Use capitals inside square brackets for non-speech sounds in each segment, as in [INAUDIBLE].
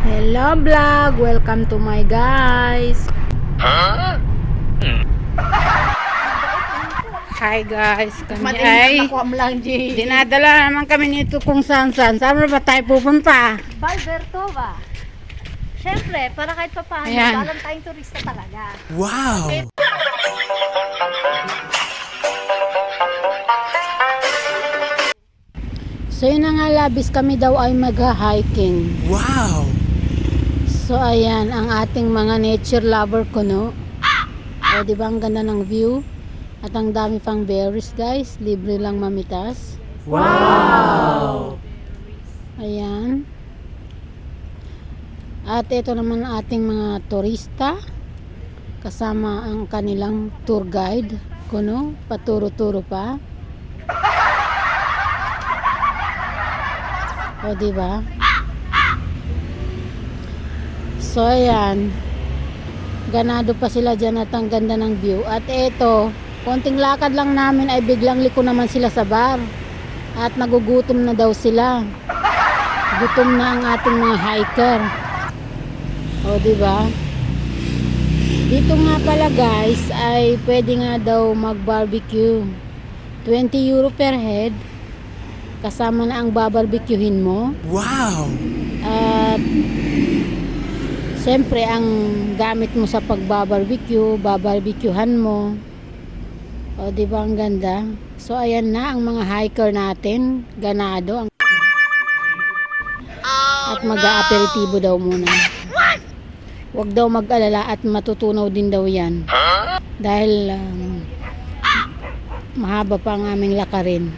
Hello vlog, welcome to my guys. Hi guys, kami ay dinadala naman kami nito kung saan saan. Saan ba tayo pupunta? Balberto ba? Siyempre, para kahit pa paano, Ayan. dalang tayong turista talaga. Wow! So yun na nga labis kami daw ay mag-hiking. Wow! So ayan ang ating mga nature lover ko no. O di ba ang ganda ng view? At ang dami pang berries guys, libre lang mamitas. Wow! Ayan. At ito naman ating mga turista kasama ang kanilang tour guide kuno paturo-turo pa. O di ba? So ayan. Ganado pa sila dyan at ang ganda ng view. At eto, konting lakad lang namin ay biglang liko naman sila sa bar. At nagugutom na daw sila. Gutom na ang ating mga hiker. O di ba? Dito nga pala guys ay pwede nga daw mag-barbecue. 20 euro per head. Kasama na ang babarbecuehin mo. Wow! At Siyempre, ang gamit mo sa pagbabarbecue, babarbecuehan mo. O, di ba ang ganda? So, ayan na ang mga hiker natin. Ganado. Ang at mag-aaperitibo daw muna. Huwag daw mag-alala at matutunaw din daw yan. Dahil um, mahaba pa ang aming lakarin.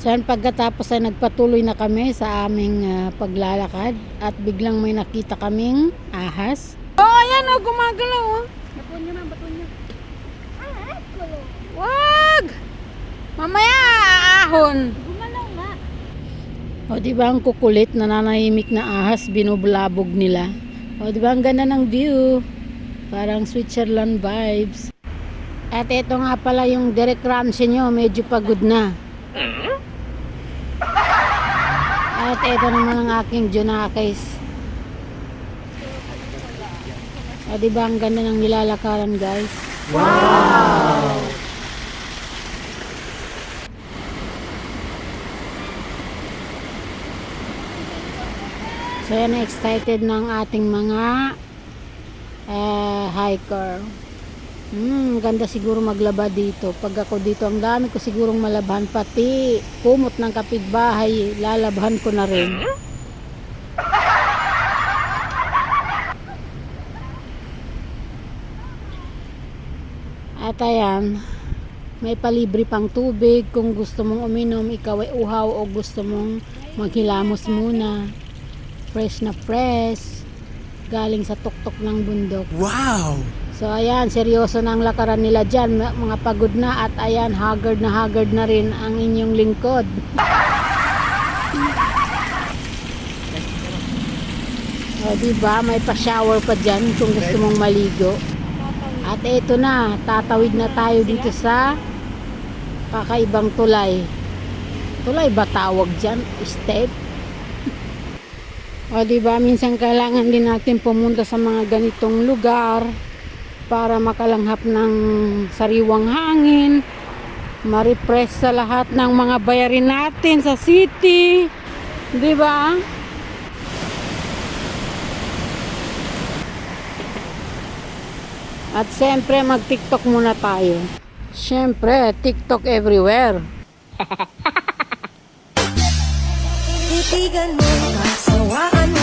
So yan, pagkatapos ay nagpatuloy na kami sa aming ah, paglalakad at biglang may nakita kaming ahas. Oh, ayan oh, gumagalaw oh. Baton nyo na, baton nyo. Wag! Mamaya aahon. Gumalaw nga. O di ba ang kukulit, nananahimik na ahas, binubulabog nila. O di ba ang ganda ng view? Parang Switzerland vibes. At ito nga pala yung Derek Ramsey nyo, medyo pagod na. At ito naman ang aking Junakis. O di ba ang ganda ng nilalakaran guys? So yan, excited ng ating mga eh, hiker. Hmm, ganda siguro maglaba dito. Pag ako dito, ang dami ko sigurong malabhan. Pati kumot ng kapitbahay, lalabhan ko na rin. At ayan, may palibre pang tubig. Kung gusto mong uminom, ikaw ay uhaw o gusto mong maghilamos muna. Fresh na fresh. Galing sa tuktok ng bundok. Wow! So ayan, seryoso na ang lakaran nila dyan. Mga pagod na at ayan, haggard na haggard na rin ang inyong lingkod. o diba, may pa-shower pa dyan kung gusto mong maligo. At eto na, tatawid na tayo dito sa kakaibang tulay. Tulay ba tawag dyan? Step? O di ba minsan kailangan din natin pumunta sa mga ganitong lugar para makalanghap ng sariwang hangin, ma-refresh sa lahat ng mga bayarin natin sa city. Di ba? At siyempre mag-TikTok muna tayo. Siyempre, TikTok everywhere. Titigan mo, kasawaan mong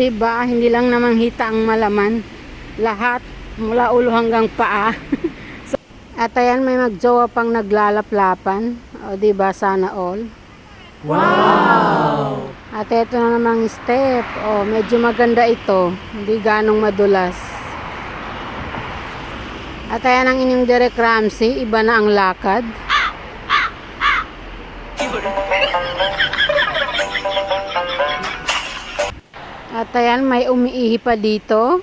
di ba? Hindi lang naman hita ang malaman. Lahat mula ulo hanggang paa. [LAUGHS] So, At ayan, may magjowa pang naglalaplapan. O, di ba? Sana all. Wow! At ito na namang step. O, medyo maganda ito. Hindi ganong madulas. At ayan ang inyong Derek Ramsey, iba na ang lakad. At ayan, may umiihi pa dito.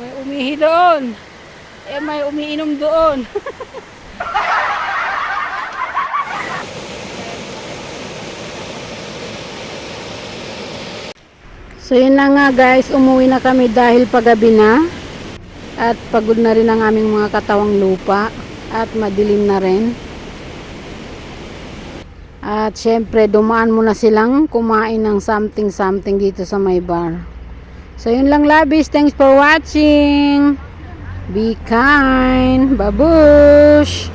May umiihi doon. Eh, may umiinom doon. [LAUGHS] So yun na nga guys, umuwi na kami dahil paggabi na. At pagod na rin ang aming mga katawang lupa. At madilim na rin. At syempre, dumaan muna silang kumain ng something-something dito sa may bar. So yun lang labis. Thanks for watching. Be kind. Babush!